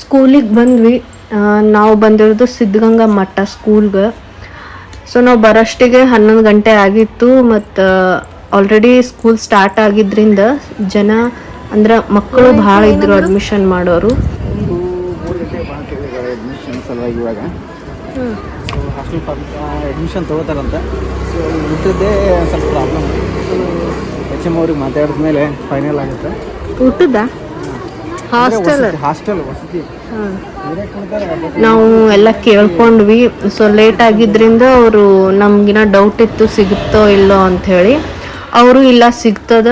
ಸ್ಕೂಲಿಗೆ ಬಂದ್ವಿ. ನಾವು ಬಂದಿರೋದು ಸಿದ್ಧಗಂಗಾ ಮಠ ಸ್ಕೂಲ್ಗೆ ಸೊ ನಾವು ಬರೋಷ್ಟಿಗೆ ಹನ್ನೊಂದು ಗಂಟೆ ಆಗಿತ್ತು ಮತ್ತು ಆಲ್ರೆಡಿ ಸ್ಕೂಲ್ ಸ್ಟಾರ್ಟ್ ಆಗಿದ್ದರಿಂದ ಜನ ಅಂದ್ರೆ ಮಕ್ಕಳು ಭಾಳ ಇದ್ರು ಅಡ್ಮಿಷನ್ ಮಾಡೋರು. ಇವಾಗ. ಹಾಸ್ಟೆಲ್ ಅಡ್ಮಿಷನ್ ತೊಗೋತಾರಂತ. ಸೊ ಊಟದ್ದೇ ಸ್ವಲ್ಪ ಪ್ರಾಬ್ಲಮ್ ಎಚ್ ಎಂ ಅವ್ರಿಗೆ ಮಾತಾಡಿದ ಮೇಲೆ ಫೈನಲ್ ಆಗುತ್ತೆ. ಊಟದ? ಹಾಸ್ಟೆಲ್ ಹಾಸ್ಟೆಲ್ ವಸತಿ ನಾವು ಎಲ್ಲ ಕೇಳ್ಕೊಂಡ್ವಿ. ಸೊ ಲೇಟ್ ಆಗಿದ್ರಿಂದ ಅವರು ನಮ್ಗಿನ ಡೌಟ್ ಇತ್ತು ಸಿಗುತ್ತೋ ಇಲ್ಲೋ ಅಂತ ಹೇಳಿ ಅವರು ಇಲ್ಲ ಸಿಗ್ತದ.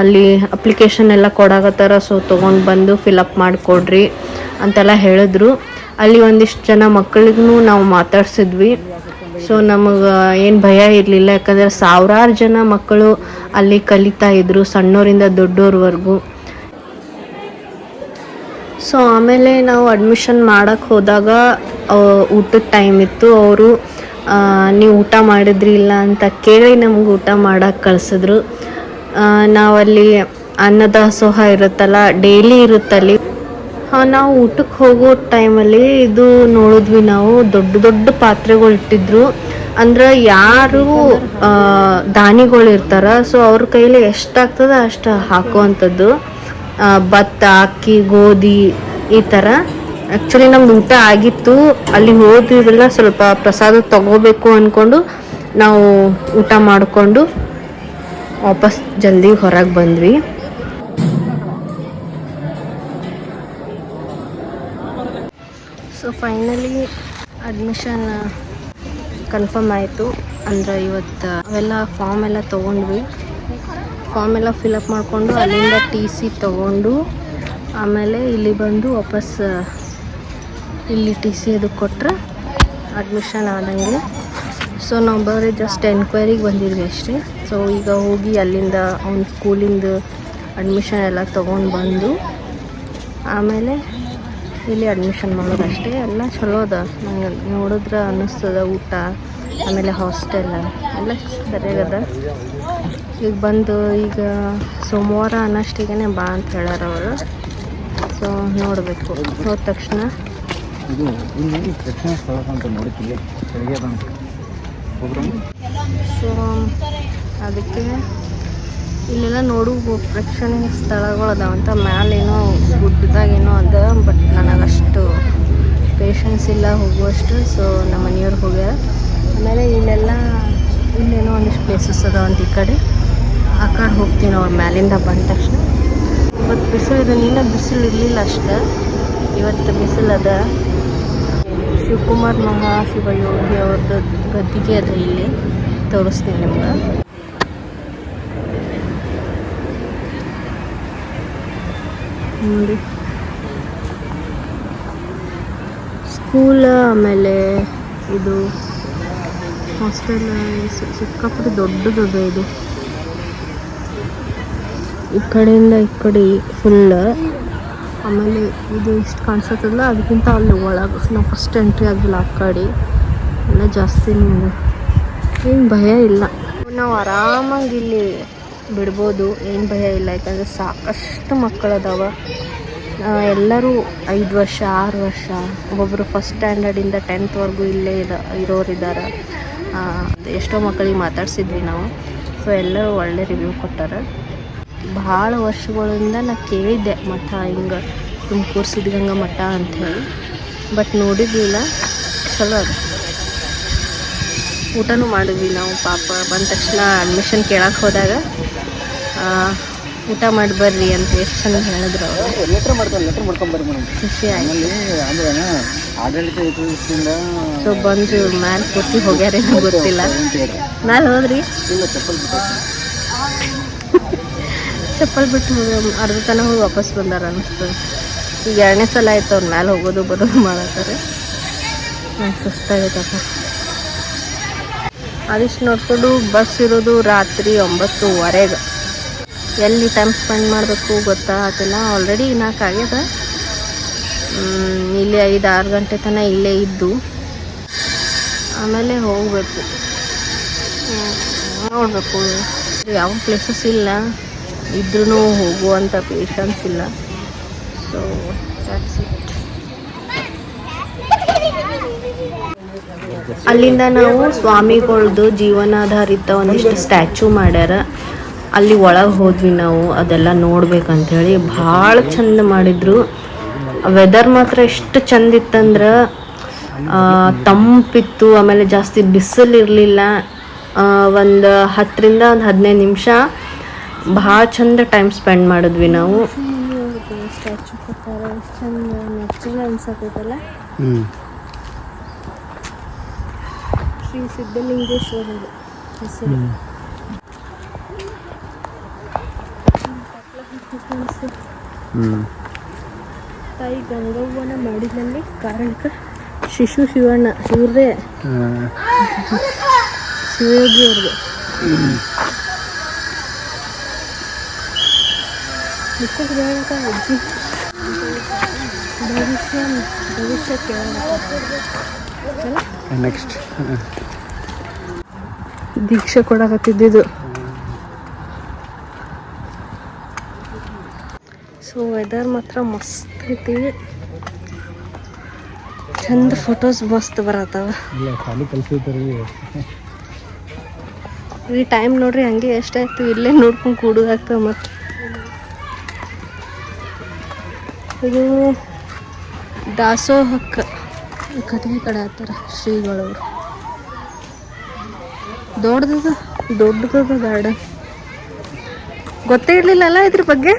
ಅಲ್ಲಿ ಅಪ್ಲಿಕೇಶನ್ ಎಲ್ಲ ಕೊಡಾಗತ್ತಾರ ಸೊ ತೊಗೊಂಡು ಬಂದು ಫಿಲಪ್ ಮಾಡಿಕೊಡ್ರಿ ಅಂತೆಲ್ಲ ಹೇಳಿದ್ರು. ಅಲ್ಲಿ ಒಂದಿಷ್ಟು ಜನ ಮಕ್ಕಳಿಗೂ ನಾವು ಮಾತಾಡ್ಸಿದ್ವಿ. ಸೊ ನಮಗೆ ಏನು ಭಯ ಇರಲಿಲ್ಲ. ಯಾಕಂದರೆ ಸಾವಿರಾರು ಜನ ಮಕ್ಕಳು ಅಲ್ಲಿ ಕಲಿತಾ ಇದ್ರು ಸಣ್ಣವರಿಂದ ದೊಡ್ಡೋರ್ವರೆಗೂ. ಸೊ ಆಮೇಲೆ ನಾವು ಅಡ್ಮಿಷನ್ ಮಾಡೋಕ್ಕೆ ಹೋದಾಗ ಊಟದ ಟೈಮ್ ಇತ್ತು. ಅವರು ನೀವು ಊಟ ಮಾಡಿದ್ರಿ ಇಲ್ಲ ಅಂತ ಕೇಳಿ ನಮ್ಗೆ ಊಟ ಮಾಡಕ್ಕೆ ಕಳಿಸಿದ್ರು. ನಾವಲ್ಲಿ ಅನ್ನದಾಸೋಹ ಇರುತ್ತಲ್ಲ ಡೈಲಿ ಇರುತ್ತಲ್ಲಿ. ನಾವು ಊಟಕ್ಕೆ ಹೋಗೋ ಟೈಮಲ್ಲಿ ಇದು ನೋಡಿದ್ವಿ ನಾವು. ದೊಡ್ಡ ದೊಡ್ಡ ಪಾತ್ರೆಗಳು ಇಟ್ಟಿದ್ರು. ಅಂದ್ರೆ ಯಾರು ದಾನಿಗಳು ಇರ್ತಾರ. ಸೊ ಅವ್ರ ಕೈಲಿ ಎಷ್ಟಾಗ್ತದ ಅಷ್ಟು ಹಾಕುವಂಥದ್ದು. ಭತ್ತ, ಅಕ್ಕಿ, ಗೋಧಿ ಈ ಥರ ಆ್ಯಕ್ಚುಲಿ ನಮ್ದು ಊಟ ಆಗಿತ್ತು. ಅಲ್ಲಿ ಹೋದ್ವಿಲ್ಲ ಸ್ವಲ್ಪ ಪ್ರಸಾದ ತಗೋಬೇಕು ಅಂದ್ಕೊಂಡು ನಾವು ಊಟ ಮಾಡಿಕೊಂಡು ವಾಪಸ್ ಜಲ್ದಿ ಹೊರಗೆ ಬಂದ್ವಿ. ಸೊ ಫೈನಲಿ ಅಡ್ಮಿಷನ್ ಕನ್ಫರ್ಮ್ ಆಯಿತು. ಅಂದ್ರೆ ಇವತ್ತು, ಅವೆಲ್ಲ ಫಾರ್ಮ್ ಎಲ್ಲ ತೊಗೊಂಡ್ವಿ. ಫಾರ್ಮ್ ಎಲ್ಲ ಫಿಲಪ್ ಮಾಡಿಕೊಂಡು ಅಲ್ಲಿಂದ ಟಿ ಸಿ ತೊಗೊಂಡು ಆಮೇಲೆ ಇಲ್ಲಿ ಬಂದು ವಾಪಸ್ ಇಲ್ಲಿ ಟಿ ಸಿ ಅದು ಕೊಟ್ಟರೆ ಅಡ್ಮಿಷನ್ ಆದಂಗೆ. ಸೊ ನಾವು ಬರೀ ಜಸ್ಟ್ ಎನ್ಕ್ವೈರಿಗೆ ಬಂದಿದ್ವಿ ಅಷ್ಟೇ. ಸೊ ಈಗ ಹೋಗಿ ಅಲ್ಲಿಂದ ಅವ್ನ ಸ್ಕೂಲಿಂದ ಅಡ್ಮಿಷನ್ ಎಲ್ಲ ತೊಗೊಂಡು ಬಂದು ಆಮೇಲೆ ಇಲ್ಲಿ ಅಡ್ಮಿಷನ್ ಮಾಡೋದಷ್ಟೇ. ಎಲ್ಲ ಚಲೋ ಅದ. ನಂಗೆ ನೋಡಿದ್ರೆ ಅನ್ನಿಸ್ತದ ಊಟ. ಆಮೇಲೆ ಹಾಸ್ಟೆಲ್. ಎಲ್ಲ ಸರಿಯಾಗದ ಈಗ ಬಂದು ಈಗ ಸೋಮವಾರ ಅನ್ನಷ್ಟಿಗೆ ಬಾ ಅಂತ ಹೇಳ್ಯಾರ ಅವರು. ಸೊ ನೋಡಬೇಕು. ಹೋದ ತಕ್ಷಣ. ಇದು ಇಲ್ಲಿ ಸ್ಥಳ ಅಂತ ಸೊ ಅದಕ್ಕೆ ಇಲ್ಲೆಲ್ಲ ನೋಡು ಪ್ರೇಕ್ಷಣೀಯ ಸ್ಥಳಗಳು ಅದಾವಂತ ಮ್ಯಾಲೇನೋ ಗುಡ್ಡದಾಗೇನೋ ಅದ ಬಟ್ ನನಗಷ್ಟು ಪೇಷನ್ಸ್ ಇಲ್ಲ ಹೋಗುವಷ್ಟು. ಸೊ ನಮ್ಮ ಮನೆಯವ್ರು ಹೋಗ್ಯಾರ. ಆಮೇಲೆ ಇಲ್ಲೆಲ್ಲ ಇಲ್ಲೇನೋ ಒಂದಿಷ್ಟು ಪ್ಲೇಸಸ್ ಅದಾವಂತ ಈ ಕಡೆ. ಆ ಕಡೆ ಹೋಗ್ತೀವಿ ಅವ್ರ ಮ್ಯಾಲಿಂದ ಬಂದ ತಕ್ಷಣ. ಇವತ್ತು ಬಿಸಿಲು ಇದೆ, ನಿನ್ನೆ ಬಿಸಿಲು ಇರಲಿಲ್ಲ ಅಷ್ಟೆ. ಇವತ್ತು ಬಿಸಿಲು ಅದ. ಶಿವಕುಮಾರ್ ಮಹಾಶಿವಯೋಗಿ ಅವ್ರದ್ದು ಗದ್ದಿಗೆ ಅದ ಇಲ್ಲಿ. ತೋರಿಸ್ತೀನಿ ನಿಮ್ಗೆ. ನೋಡಿ. ಸ್ಕೂಲ್ ಆಮೇಲೆ ಇದು ಹಾಸ್ಟೆಲ್ ಸಿಕ್ಕಾಪಟ್ಟೆ ದೊಡ್ಡದದ ಇದು. ಈ ಕಡೆಯಿಂದ ಈ ಕಡೆ ಫುಲ್ ಆಮೇಲೆ ಇದು ಇಷ್ಟು ಕಾಣಿಸತ್ತಲ್ಲ, ಅದಕ್ಕಿಂತ ಅಲ್ಲಿ ಒಳಗೆ ನಾವು ಫಸ್ಟ್ ಎಂಟ್ರಿ ಆಗಿಲ್ಲ ಆ ಕಡೆ. ಎಲ್ಲ ಜಾಸ್ತಿ ಏನು ಭಯ ಇಲ್ಲ. ನಾವು ಆರಾಮಾಗಿ ಇಲ್ಲಿ ಬಿಡ್ಬೋದು. ಏನು ಭಯ ಇಲ್ಲ, ಯಾಕಂದರೆ ಸಾಕಷ್ಟು ಮಕ್ಕಳದಾವ ಎಲ್ಲರೂ ಐದು ವರ್ಷ, ಆರು ವರ್ಷ. ಒಬ್ಬೊಬ್ಬರು ಫಸ್ಟ್ ಸ್ಟ್ಯಾಂಡರ್ಡಿಂದ ಟೆಂತ್ವರೆಗೂ ಇಲ್ಲೇ ಇದ ಇರೋರಿದ್ದಾರೆ ಎಷ್ಟೋ ಮಕ್ಕಳಿಗೆ ಮಾತಾಡ್ಸಿದ್ವಿ ನಾವು. ಸೊ ಎಲ್ಲರೂ ಒಳ್ಳೆ ರಿವ್ಯೂ ಕೊಟ್ಟಾರ. ಭಾಳ ವರ್ಷಗಳಿಂದ ನಾ ಕೇಳಿದ್ದೆ, ಮಠ ಹಿಂಗೆ, ತುಮಕೂರು ಸಿದ್ಧಗಂಗಾ ಮಠ ಅಂಥೇಳಿ. ಬಟ್ ನೋಡಿದ್ದಿಲ್ಲ ಚಲೋ ಅದು. ಊಟನೂ ಮಾಡಿದ್ವಿ ನಾವು ಪಾಪ. ಬಂದ ತಕ್ಷಣ ಅಡ್ಮಿಷನ್ ಕೇಳಕ್ಕೆ ಹೋದಾಗ ಊಟ ಮಾಡಿ ಬರ್ರಿ ಅಂತ ಎಷ್ಟು ಚಂದ ಹೇಳಿದ್ರು ಅವರು. ಲೆಟ್ರ್ ಮಾಡ್ತಾರೆ ಲೆಟ್ರ್ ಮಾಡ್ಕೊಂಬರ್ರಿ ಮೇಡಮ್. ಖುಷಿ ಆಯ್ತು. ಆಮೇಲೆ ಅಂದ್ರೆ ಆಡಳಿತ ದೃಷ್ಟಿಯಿಂದ ಸೊ ಬಂದು ಮ್ಯಾಲೆ ಕೂತಿ ಹೋಗ್ಯಾರ ಗೊತ್ತಿಲ್ಲ. ಮ್ಯಾಲೆ ಹೋದ್ರಿ? ಇಲ್ಲ ಚಪ್ಪಲ್ ಬಿಟ್ಟು ಚಪ್ಪಲ್ ಬಿಟ್ಟು ಹೋಗಿ ಅರ್ಧ ತನ ಹೋಗಿ ವಾಪಸ್ ಬಂದಾರ ಅನಿಸ್ತು. ಈಗ ಎರಡನೇ ಸಲ ಆಯ್ತು ಅವ್ರ ಮ್ಯಾಲೆ ಹೋಗೋದು ಬರೋದು ಮಾಡತ್ತಾರೆ ನಂಗೆ ಸುಸ್ತಾಗೈತಪ್ಪ ಅದಿಷ್ಟು ನೋಡ್ಕೊಂಡು ಬಸ್ ಇರೋದು ರಾತ್ರಿ ಒಂಬತ್ತುವರೆಗೆ. ಎಲ್ಲಿ ಟೈಮ್ ಸ್ಪೆಂಡ್ ಮಾಡಬೇಕು ಗೊತ್ತಾಗತ್ತಿಲ್ಲ ಆಲ್ರೆಡಿ ನಾಲ್ಕು ಆಗ್ಯದ. ಇಲ್ಲೇ ಐದು ಆರು ಗಂಟೆ ತನಕ ಇಲ್ಲೇ ಇದ್ದು. ಆಮೇಲೆ ಹೋಗಬೇಕು. ನೋಡಬೇಕು. ಯಾವ ಪ್ಲೇಸಸ್ ಇಲ್ಲ. ಇದ್ರೂ ಹೋಗುವಂಥ ಪೇಷನ್ಸ್ ಇಲ್ಲ. ಸೊ. ಅಲ್ಲಿಂದ ನಾವು ಸ್ವಾಮಿಗಳ್ದು ಜೀವನಾಧಾರಿತ ಒಂದಿಷ್ಟು ಸ್ಟ್ಯಾಚು ಮಾಡ್ಯಾರ. ಅಲ್ಲಿ ಒಳಗೆ ಹೋದ್ವಿ ನಾವು ಅದೆಲ್ಲ ನೋಡ್ಬೇಕಂತೇಳಿ ಭಾಳ ಚಂದ ಮಾಡಿದ್ರು. ವೆದರ್ ಮಾತ್ರ ಎಷ್ಟು ಚಂದ ಇತ್ತಂದ್ರೆ ತಂಪಿತ್ತು ಆಮೇಲೆ ಜಾಸ್ತಿ ಬಿಸಿಲು ಇರಲಿಲ್ಲ ಒಂದು ಹತ್ತರಿಂದ ಒಂದು ಹದಿನೈದು ನಿಮಿಷ ಭಾಳ ಚಂದ ಟೈಮ್ ಸ್ಪೆಂಡ್ ಮಾಡಿದ್ವಿ ನಾವು. ಸ್ಟ್ಯಾಚು ಪ್ರಕಾರ ಚಂದ ನ್ಯಾಚುರಲ್ ಅನ್ಸತ್ತೈತಲ್ಲ ಹ್ಞೂ ಶ್ರೀ ಸಿದ್ಧಲಿಂಗೇಶ್ವರರು. ಹೆಸರು ಹ್ಞೂ ತಾಯಿ ಗಂಗವ್ವನ ಮಾಡಿದಲ್ಲಿ ಕಾರಣಕ್ಕೆ ಶಿಶು ಶಿವಣ್ಣ ಇವ್ರದೇ ಶಿವಯೋಗಿ ಅವ್ರದ್ದು ಅಜ್ಜಿ. ಭವಿಷ್ಯ ಭವಿಷ್ಯ ನೆಕ್ಸ್ಟ್ ದೀಕ್ಷೆ ಕೊಡಕತ್ತಿದ್ದಿದ್ದು ಸೊ ವೆದರ್ ಮಾತ್ರ ಮಸ್ತ್ ಐತಿ. ಚಂದ ಫೋಟೋಸ್ ಮಸ್ತ್ ಬರತ್ತಾವ. ಈ ಟೈಮ್ ನೋಡ್ರಿ ಹಂಗೆ ಎಷ್ಟಾಯ್ತು ಇಲ್ಲೇ ನೋಡ್ಕೊಂಡು ಕೂಡೋದಾಗ್ತದೆ ಮತ್ತೆ ಇದು ದಾಸೋಹಕ್ಕ ಕಥೆ ಕಡೆ ಹತ್ತಾರ ಶ್ರೀಗಳವರು. ದೊಡ್ಡದ ದೊಡ್ಡದ ಗಾರ್ಡನ್ ಗೊತ್ತೇ ಇರಲಿಲ್ಲಲ್ಲ ಇದ್ರ ಬಗ್ಗೆ?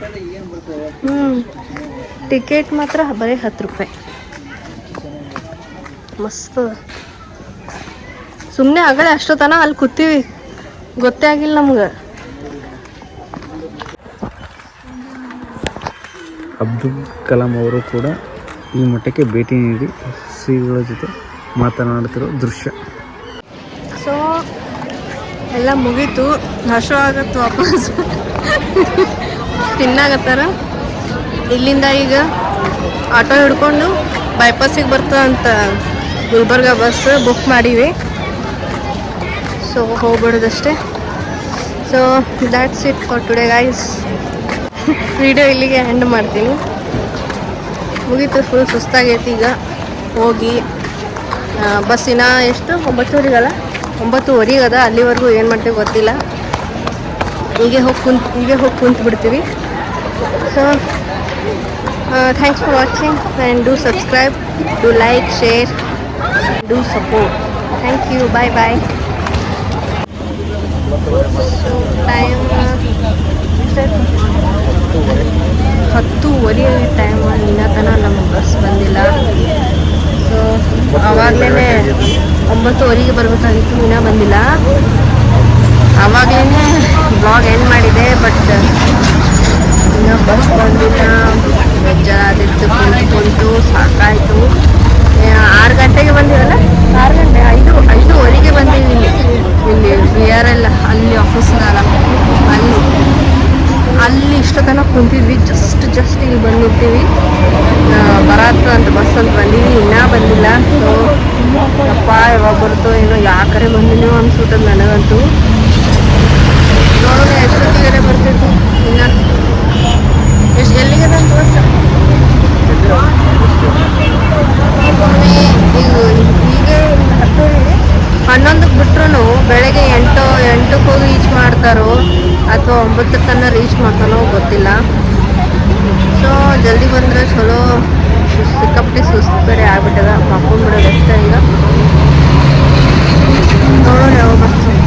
ಹ್ಞೂ ಟಿಕೆಟ್ ಮಾತ್ರ ಬರೀ ಹತ್ತು ರೂಪಾಯಿ. ಮಸ್ತ್. ಸುಮ್ಮನೆ ಆಗಲೇ ಅಷ್ಟೊತ್ತನ ಅಲ್ಲಿ ಕೂತೀವಿ. ಗೊತ್ತೇ ಆಗಿಲ್ಲ ನಮ್ಗೆ. ಅಬ್ದುಲ್ ಕಲಾಂ ಅವರು ಕೂಡ ಈ ಮಠಕ್ಕೆ ಭೇಟಿ ನೀಡಿ ಸಿಗಳ ಜೊತೆ ಮಾತನಾಡುತ್ತಿರೋ ದೃಶ್ಯ. ಸೊ ಎಲ್ಲ ಮುಗೀತು. ನಶ ಆಗತ್ತು ವಾಪಸ್. ತಿನ್ನಾಗತ್ತಾರ ಇಲ್ಲಿಂದ ಈಗ ಆಟೋ ಹಿಡ್ಕೊಂಡು ಬೈಪಾಸಿಗೆ ಬರ್ತದಂತ ಗುಲ್ಬರ್ಗ ಬಸ್ ಬುಕ್ ಮಾಡೀವಿ. So ಹೋಗ್ಬಿಡೋದಷ್ಟೇ. So that's it for today guys video ಇಲ್ಲಿಗೆ ಎಂಡ್ ಮಾಡ್ತೀನಿ. ಮುಗೀತು ಫುಲ್ ಸುಸ್ತಾಗೈತಿ ಈಗ. ಹೋಗಿ ಬಸ್ಸಿನ ಎಷ್ಟು? ಒಂಬತ್ತುವರೆಗಲ್ಲ? ಒಂಬತ್ತುವರೆಗೆ ಅದ ಅಲ್ಲಿವರೆಗೂ ಏನು ಮಾಡ್ತೀವಿ ಗೊತ್ತಿಲ್ಲ. ಹೀಗೆ ಹೋಗಿ ಕುಂತ್ ಹೀಗೆ ಹೋಗಿ ಕುಂತು ಬಿಡ್ತೀವಿ so thanks for watching and do subscribe do like share do support thank you bye bye so time ಹತ್ತೂವರೆ ಟೈಮ್ ಇನ್ನೂ ತನಕ ನಮಗೆ ಬಸ್ ಬಂದಿಲ್ಲ. ಸೊ ಆವಾಗಲೇ ಒಂಬತ್ತುವರೆಗೆ ಬರಬೇಕಾಗಿತ್ತು, ಇನ್ನೂ ಬಂದಿಲ್ಲ. ಆವಾಗಲೇ ಬ್ಲಾಗ್ ಎಂಡ್ ಮಾಡಿದೆ ಬಟ್ ಇನ್ನೂ ಬಸ್ ಬಂದಿಲ್ಲ ಬೇಜಾರಾದಿತ್ತು ಕುಂತು ಕುಂತು ಸಾಕಾಯಿತು ಆರು ಗಂಟೆಗೆ ಬಂದಿವಲ್ಲ ಆರು ಗಂಟೆ, ಐದು, ಐದುವರೆಗೆ ಬಂದೀವಿ ಇಲ್ಲಿ. ಇಲ್ಲಿ ಬಿ ಆರ್ ಎಲ್ ಅಲ್ಲಿ ಆಫೀಸ್ ಅಲ್ಲಿ ಅಲ್ಲಿ. ಇಷ್ಟು ತನಕ ಕುಂತಿದ್ವಿ ಜಸ್ಟ್ ಜಸ್ಟ್ ಇಲ್ಲಿ ಬಂದಿರ್ತೀವಿ ಬರತ್ ಬರತ್ತ ಅಂತ ಬಸ್ ಅಂತ ಬಂದೀವಿ, ಇನ್ನೂ ಬಂದಿಲ್ಲ. ಸೊ ಅಪ್ಪ ಯಾವಾಗ ಬರುತ್ತೋ ಏನೋ ಯಾಕರೆ ಬಂದಿನೋ ಅನ್ಸುತ್ತೆ ನನಗಂತೂ. ನೋಡೋಣ ಎಷ್ಟೊತ್ತಿಗೆ ಬರ್ತಿತ್ತು ಇನ್ನ ಎಷ್ಟು ಎಲ್ಲಿಗೆ ಅಂತ ಬಸ್ ಈಗ ಈಗ ಹತ್ತುವರೆಗೆ ಹನ್ನೊಂದಕ್ಕೆ ಬಿಟ್ರು ಬೆಳಗ್ಗೆ ಎಂಟು, ಎಂಟಕ್ಕೆ ಹೋಗಿ ರೀಚ್ ಮಾಡ್ತಾರೋ ಅಥವಾ ಒಂಬತ್ತರ ತನಕ ರೀಚ್ ಮಾಡ್ತಾನೋ ಗೊತ್ತಿಲ್ಲ. ಸೊ ಜಲ್ದಿ ಬಂದರೆ ಚಲೋ, ಸಿಕ್ಕಾಪಟ್ಟೆ ಸುಸ್ತು ಬೇರೆ ಆಗ್ಬಿಟ್ಟದ. ಬಿಡೋದು ಅಷ್ಟೇ ಈಗ. ನೋಡೋಣ ಬರ್ತೀನಿ